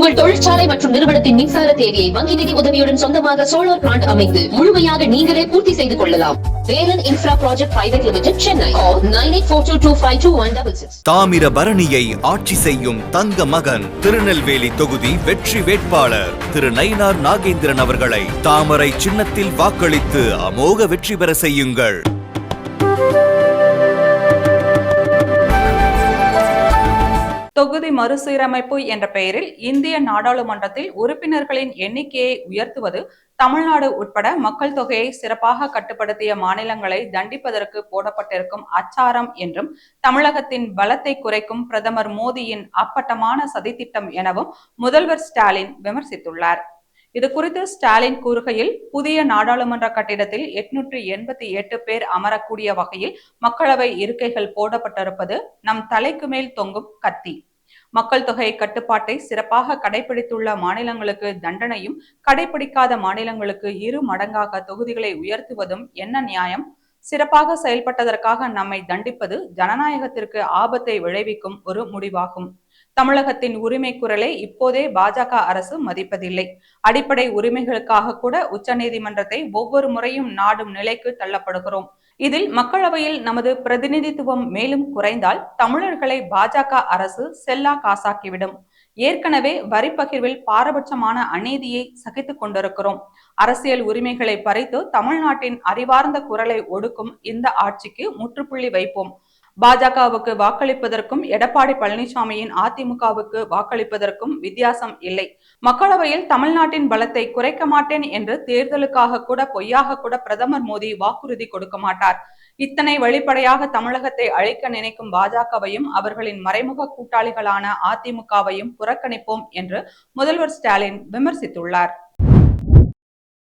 உங்கள் தொழிற்சாலை மற்றும் நிறுவனத்தின் மின்சார தேவையை வங்கி நிதி உதவியுடன் சொந்தமாக சோலார் பிளான்ட் அமைத்து முழுமையாக நீங்களே பூர்த்தி செய்து கொள்ளலாம். Velan infra project private limited Chennai nine eight four two two five two one double six ஆட்சி செய்யும் தங்க மகன் திருநெல்வேலி தொகுதி வெற்றி வேட்பாளர் திரு நயினார் நாகேந்திரன் அவர்களை தாமரை சின்னத்தில் வாக்களித்து அமோக வெற்றி பெற செய்யுங்கள். தொகுதி மறுசீரமைப்பு என்ற பெயரில் இந்திய நாடாளுமன்றத்தில் உறுப்பினர்களின் எண்ணிக்கையை உயர்த்துவது தமிழ்நாடு உட்பட மக்கள் தொகையை சிறப்பாக கட்டுப்படுத்திய மாநிலங்களை தண்டிப்பதற்கு போடப்பட்டிருக்கும் அச்சாரம் என்றும் தமிழகத்தின் பலத்தை குறைக்கும் பிரதமர் மோடியின் அப்பட்டமான சதித்திட்டம் எனவும் முதல்வர் ஸ்டாலின் விமர்சித்துள்ளார். இது குறித்து ஸ்டாலின் கூறுகையில் புதிய நாடாளுமன்ற கட்டிடத்தில் எட்நூற்றி எண்பத்தி எட்டு பேர் அமரக்கூடிய வகையில் மக்களவை இருக்கைகள் போடப்பட்டிருப்பது நம் தலைக்கு மேல் தொங்கும் கத்தி. மக்கள் தொகை கட்டுப்பாட்டை சிறப்பாக கடைபிடித்துள்ள மாநிலங்களுக்கு தண்டனையும் கடைபிடிக்காத மாநிலங்களுக்கு இரு மடங்காக தொகுதிகளை உயர்த்துவதும் என்ன நியாயம்? சிறப்பாக செயல்பட்டதற்காக நம்மை தண்டிப்பது ஜனநாயகத்திற்கு ஆபத்தை விளைவிக்கும் ஒரு முடிவாகும். தமிழகத்தின் உரிமை குரலை இப்போதே பாஜக அரசு மதிப்பதில்லை. அடிப்படை உரிமைகளுக்காக கூட உச்சநீதிமன்றத்தை ஒவ்வொரு முறையும் நாடும் நிலைக்கு தள்ளப்படுகிறோம். இதில் மக்களவையில் நமது பிரதிநிதித்துவம் மேலும் குறைந்தால் தமிழர்களை பாஜக அரசு செல்லா காசாக்கிவிடும். ஏற்கனவே வரி பகிர்வில் பாரபட்சமான அநீதியை சகித்துக் கொண்டிருக்கிறோம். அரசியல் உரிமைகளை பறித்து தமிழ்நாட்டின் அறிவார்ந்த குரலை ஒடுக்கும் இந்த ஆட்சிக்கு முற்றுப்புள்ளி வைப்போம். பாஜகவுக்கு வாக்களிப்பதற்கும் எடப்பாடி பழனிசாமியின் அதிமுகவுக்கு வாக்களிப்பதற்கும் வித்தியாசம் இல்லை. மக்களவையில் தமிழ்நாட்டின் பலத்தை குறைக்க மாட்டேன் என்று தேர்தலுக்காக கூட பொய்யாக கூட பிரதமர் மோடி வாக்குறுதி கொடுக்க மாட்டார். இத்தனை வெளிப்படையாக தமிழகத்தை அழிக்க நினைக்கும் பாஜகவையும் அவர்களின் மறைமுக கூட்டாளிகளான அதிமுகவையும் புறக்கணிப்போம் என்று முதல்வர் ஸ்டாலின் விமர்சித்துள்ளார்.